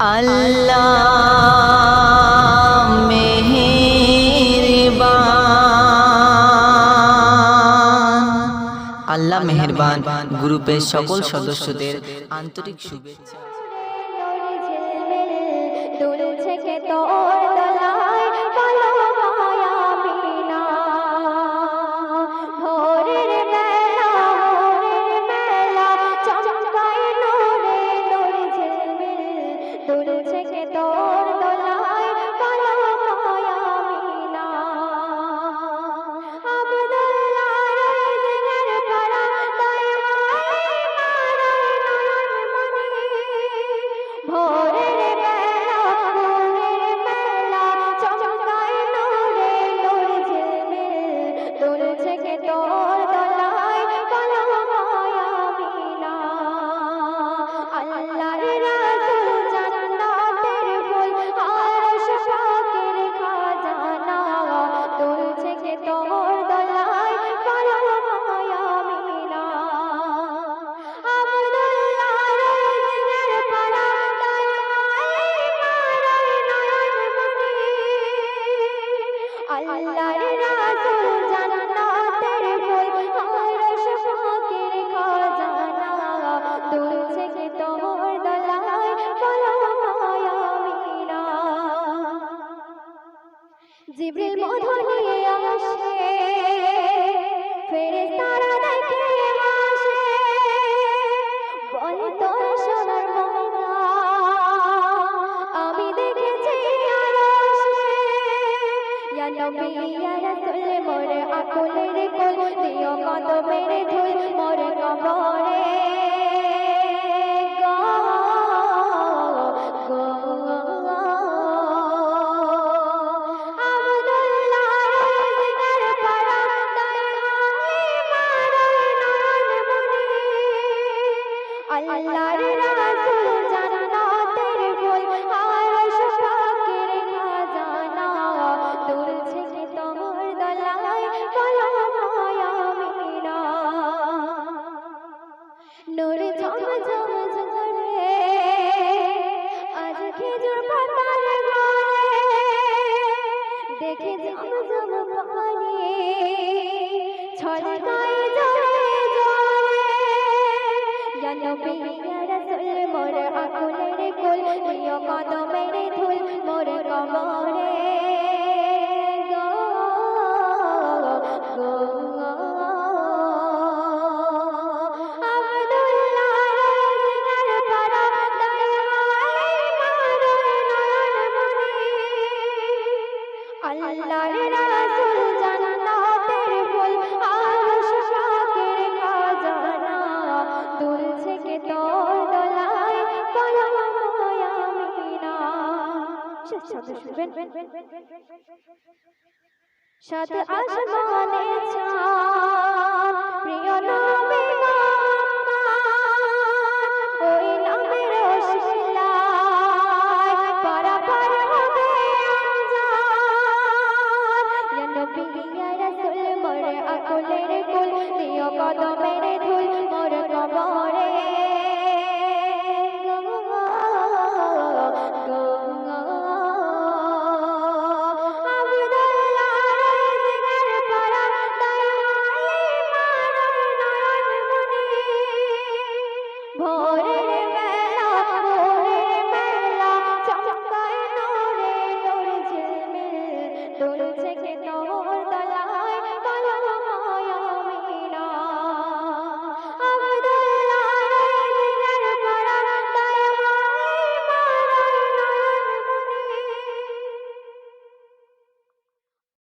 আল্লাহ মেহেরবান। আল্লাহ মেহেরবান গ্রুপের সকল সদস্যদের আন্তরিক শুভেচ্ছা। কদমের ধুল মোর কবরে আল্লাহর তোর ঝম ঝম ঝরে আজ খেজুর পাতার গলে দেখে ঝম ঝম পানি ছড়ে গায়ে জলে জলে। ইয়া নবী ইয়া রাসূল মোর আকুলের কোল প্রিয় কদমের ধুল মোর কবরে শেষ সাথে শুনবেন। সাথে আসমানে भोरे